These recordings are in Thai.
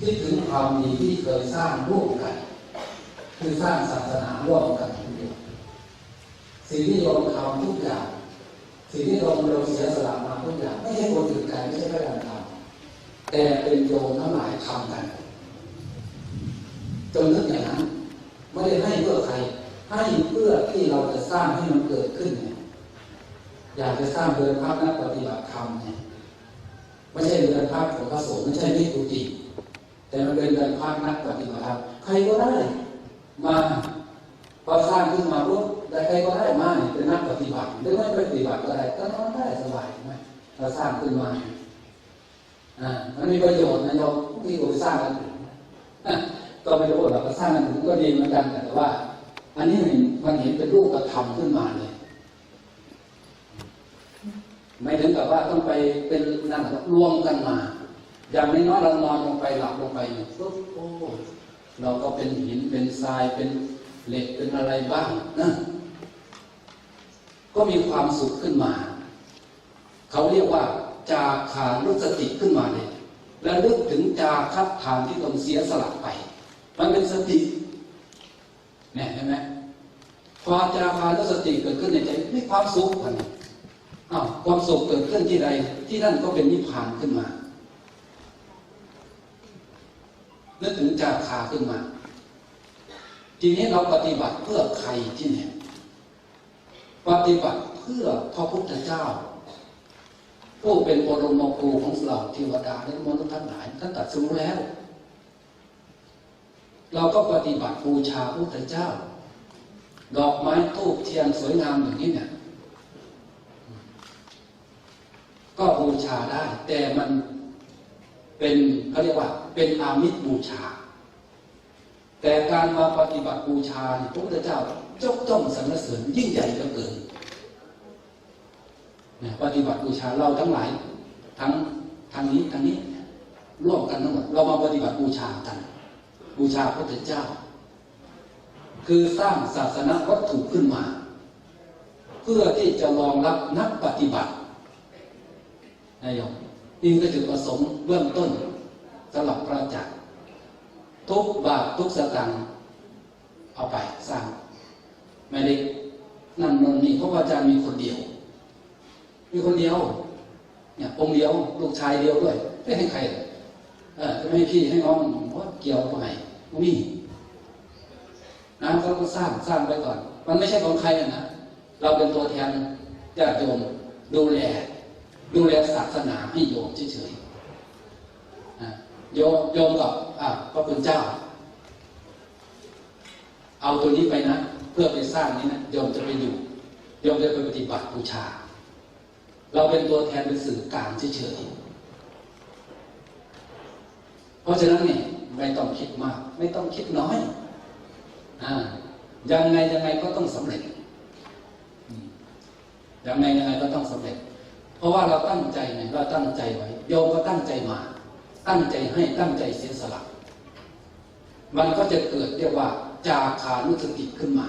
คิดถึงความดีที่เคยสร้างร่วมกัน คือสร้างศาสนาร่วมกันทุกอย่างสิ่งที่เราทำทุกอย่าง สิ่งที่เราเราเสียสละมาทุกอย่าง ไม่ใช่คนอื่นใครไม่ใช่พระดันทำแต่เป็นโยมทั้งหลายทำกันจนนึกอย่างนั้นไม่ได้ให้เพื่อใคร ให้เพื่อที่เราจะสร้างให้มันเกิดขึ้นเนี่ยอยากจะสร้างเรือนพักนักปฏิบัติธรรมเนี่ยไม่ใช่เรือนพักของพระสงฆ์ไม่ใช่นิกุติ แต่มันเป็นเรือนพักนักปฏิบัติธรรมใครก็ได้มาพอสร้างขึ้นมาปุ๊บแต่ใครก็ได้มาเป็นนักปฏิบัติหรือไม่ปฏิบัติก็ได้ก็นอนได้สบายไหมเราสร้างขึ้นมาอ่ามันมีประโยชน์นะโยมที่เราสร้างกันอะก็ไม่รู้หรอกเราสร้างกันถึงก็ดีเหมือนกันแต่ว่า อันนี้มันเห็นเป็นรูปธรรมขึ้นมาเลยไม่ถึงกับว่าต้องไปเป็นนั่นรวมกันมา อย่างน้อยเรานอนลงไปหลับลงไปเนี่ยปุ๊บโอ้เราก็เป็นหินเป็นทรายเป็นเหล็กเป็นอะไรบ้างนะก็มีความสุขขึ้นมา เขาเรียกว่า จาคานุสติขึ้นมาเลยแล้วลึกถึงจาคัดฐานที่ตนเสียสละไป มันเป็นสติเนี่ยเห็นไหมพอจาคานุสติเกิดขึ้นในใจมีความสุขกันอ้าวความสุขเกิดขึ้นที่ใดที่นั่นก็เป็นนิพพานขึ้นมา นึกถึงจาคาขึ้นมา ทีนี้เราปฏิบัติเพื่อใครที่เนี่ยปฏิบัติเพื่อพระพุทธเจ้า ผู้เป็นบรมครูของเราเทวดาและมนุษย์ทั้งหลายท่านตัดสู้แล้ว เราก็ปฏิบัติบูชาพระพุทธเจ้า ดอกไม้ทูบเทียนสวยงามอย่างนี้เนี่ยก็บูชาได้ แต่มันเป็นเขาเรียกว่า เป็นอามิตรบูชา แต่การมาปฏิบัติบูชาเนี่ยพระพุทธเจ้ายกจ้องสรรเสริญยิ่งใหญ่เหลือเกินนี่ยปฏิบัติบูชาเราทั้งหลาย ทั้งทางนี้ทางนี้ร่วมกันทั้งหมดเรามาปฏิบัติบูชากัน บูชาพระพุทธเจ้า คือสร้างศาสนาวัตถุขึ้นมา เพื่อที่จะรองรับนักปฏิบัตินายโยมนี่ก็จุดประสงค์เบื้องต้น สำหรับพระจักรทุกบาททุกสตางค์เอาไปสร้าง ไม่ได้นั่นนนนี่เพราะอาจารย์มีคนเดียว มีคนเดียว เนี่ยองเดียวลูกชายเดียวด้วยไม่ให้ใครเออจะไม่ให้พี่ให้น้องเพราะเกี่ยวตรงไหนมีนะเขาก็สร้างสร้างไปก่อน มันไม่ใช่ของใครนะเราเป็นตัวแทนญาติโยมดูแล ดูแลศาสนาให้โยมเฉยๆ โยมโยมกับอะพระคุณเจ้า เอาตัวนี้ไปนะ เพื่อไปสร้างนี้นะโยมจะไปอยู่โยมจะไปปฏิบัติบูชา เราเป็นตัวแทนเป็นสื่อกลางเฉยๆเพราะฉะนั้นเนี่ยไม่ต้องคิดมาก ไม่ต้องคิดน้อยอ่ายังไงยังไงก็ต้องสำเร็จยังไงยังไงก็ต้องสำเร็จ เพราะว่าเราตั้งใจไงเราตั้งใจไว้ โยมก็ตั้งใจมา ตั้งใจให้ตั้งใจเสียสละ มันก็จะเกิดเรียกว่า จาคานุสติขึ้นมา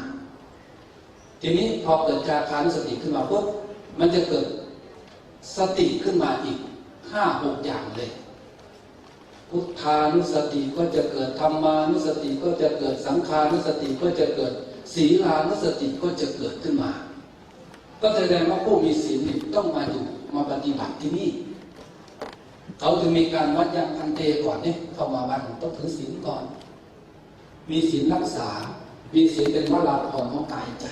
ทีนี้พอเกิดจาคานุสติขึ้นมาปุ๊บมันจะเกิดสติขึ้นมาอีกห้าหกอย่างเลยพุทธานุสติก็จะเกิดธรรมานุสติก็จะเกิดสังขานุสติก็จะเกิดศีลานุสติก็จะเกิดขึ้นมา ก็แสดงว่าผู้มีศีลนี่ต้องมาอยู่มาปฏิบัติที่นี่ เขาจะมีการวัดยังพันเตก่อนเนี่ยเข้ามาบ้านต้องถือศีลก่อน มีศีลรักษา มีศีลเป็นวราพรของกายใจ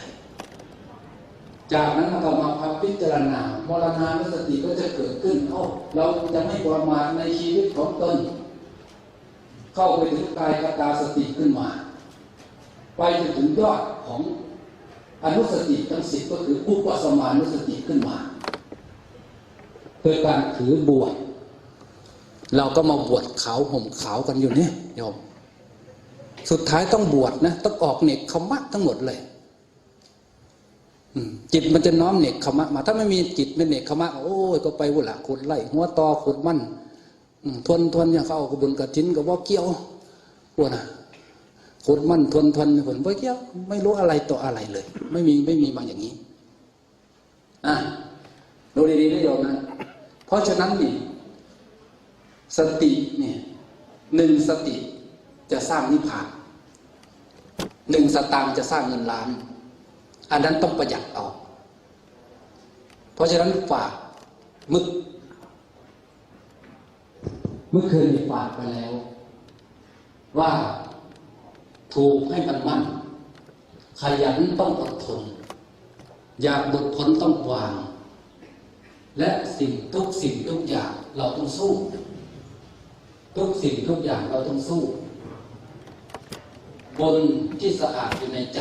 จากนั้นเราก็มาพักพิจารณามรณานุสติก็จะเกิดขึ้นเอ้าเราจะไม่ประมาทในชีวิตของตนเข้าไปถึงกายกตาสติขึ้นมา ไปจนถึงยอดของอนุสติทั้งสิบก็คืออุปสมานุสติขึ้นมาคือการถือบวช เราก็มาบวชขาวห่มขาวกันอยู่นี่โยม สุดท้ายต้องบวชนะต้องออกเนกขมะทั้งหมดเลยจิตมันจะน้อมเนกขมะมา ถ้าไม่มีจิตเป็นเนกขมะโอ้ยก็ไปวุ่นละขุดไล่หัวตอขุดมั่นทวนทวนอย่างเขาเอากระบุญกระทินกับว่าเกี่ยวปวดนะขุดมั่นทวนทวนผลว่าเกี่ยว ไม่รู้อะไรต่ออะไรเลย ไม่มีไม่มีมาอย่างนี้อะดูดีๆนะโยมนะเพราะฉะนั้นนี่ สติเนี่ยหนึ่งสติจะสร้างนิพพานหนึ่งสตางค์จะสร้างเงินล้าน อันนั้นต้องประหยัดออกเพราะฉะนั้นฝากมึกเมื่อคืนมีฝากไปแล้ว ว่าถูกให้มันมั่น ขยันต้องอดทน อยากหลุดพ้นต้องวาง และสิ่งทุกสิ่งทุกอย่างเราต้องสู้ ทุกสิ่งทุกอย่างเราต้องสู้ บนที่สะอาดอยู่ในใจ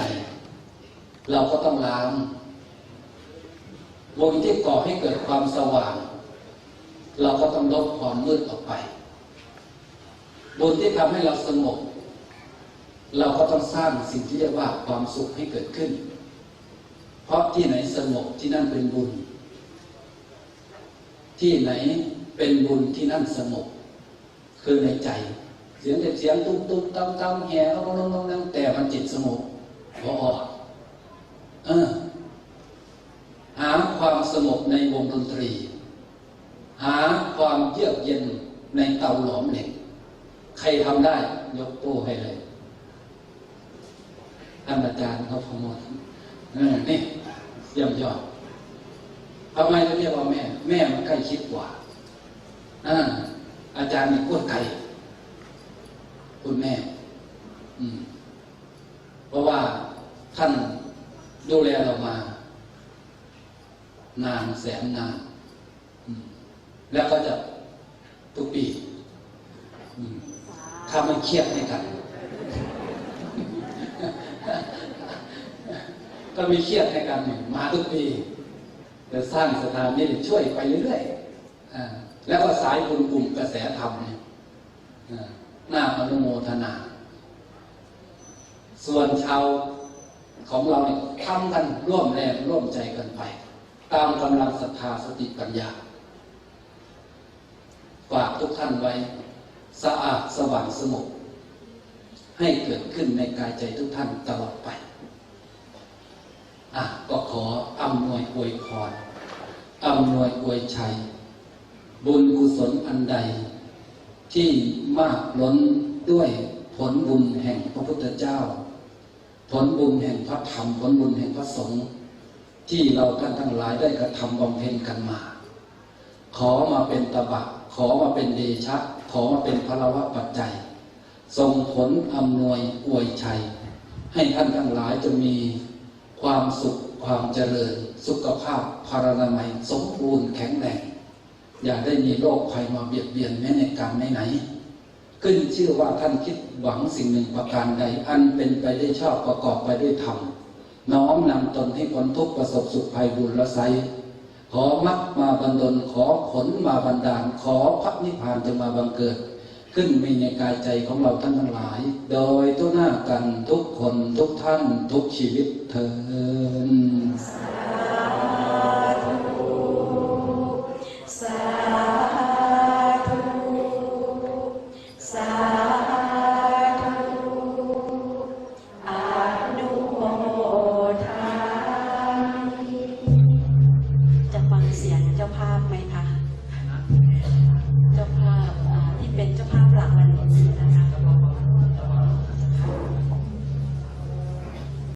เราก็ต้องล้างบนที่ก่อให้เกิดความสว่าง เราก็ต้องลบความมืดออกไปบนที่ทำให้เราสงบเราก็ต้องสร้างสิ่งที่เรียกว่าความสุขให้เกิดขึ้น เพราะที่ไหนสงบที่นั่นเป็นบุญ ที่ไหนเป็นบุญที่นั่นสงบ คือในใจ เสียงเด็กเสียงตุ้มตุ้มตั้มตั้มแห่ลงลงลงลงแต่มันจิตสงบพอออกเออหาความสงบในวงดนตรี หาความเยือกเย็นในเตาหลอมเหล็กใครทำได้ ยกโป้ให้เลยท่านอาจารย์เขาพมดเออนี่เยี่ยมยอดทำไมเราเรียกว่าแม่ แม่มันใกล้ชิดกว่าอ่า อาจารย์นี่พูดไกลคุณแม่ อืม เพราะว่าท่านดูแลเรามา นานแสนนานแล้วก็จะทุกปีถ้าไม่เครียดให้กันก็มีเครียดให้กันมาทุกปีจะสร้างสถานนี้ช่วยไปเรื่อยๆ แล้วก็สายบุญกลุ่มกระแสธรรมเนี่ยหน้าอนุโมทนา ส่วนชาวของเราเนี่ยทำกันร่วมแรงร่วมใจกันไป ตามกำลังศรัทธาสติปัญญาฝากทุกท่านไว้ สะอาดสว่างสงบให้เกิดขึ้นในกายใจทุกท่านตลอดไป อะก็ขออำนวยอวยพรอำนวยอวยชัย บุญกุศลอันใด ที่มากล้นด้วยผลบุญแห่งพระพุทธเจ้า ผลบุญแห่งพระธรรมผลบุญแห่งพระสงฆ์ที่เราท่านทั้งหลายได้กระทำบำเพ็ญกันมา ขอมาเป็นตบะ ขอมาเป็นเดชะ ขอมาเป็นพลวะปัจจัยส่งผลอำนวยอวยชัย ให้ท่านทั้งหลายจะมีความสุขความเจริญ สุขภาพพารนามัยสมบูรณ์แข็งแรง อย่าได้มีโรคภัยมาเบียดเบียนแม้ในการไหนๆขึ้นชื่อว่าท่านคิดหวังสิ่งหนึ่งประการใด อันเป็นไปได้ชอบประกอบไปด้วยธรรมน้อมนำตนให้พ้นทุกประสบสุขภัยบุญละไซขอมักมาบันดลขอผลมาบันดาล ขอพระนิพพานจะมาบังเกิด ขึ้นมีในกายใจของเราท่านทั้งหลาย โดยทุกหน้ากันทุกคนทุกท่านทุกชีวิตเถิด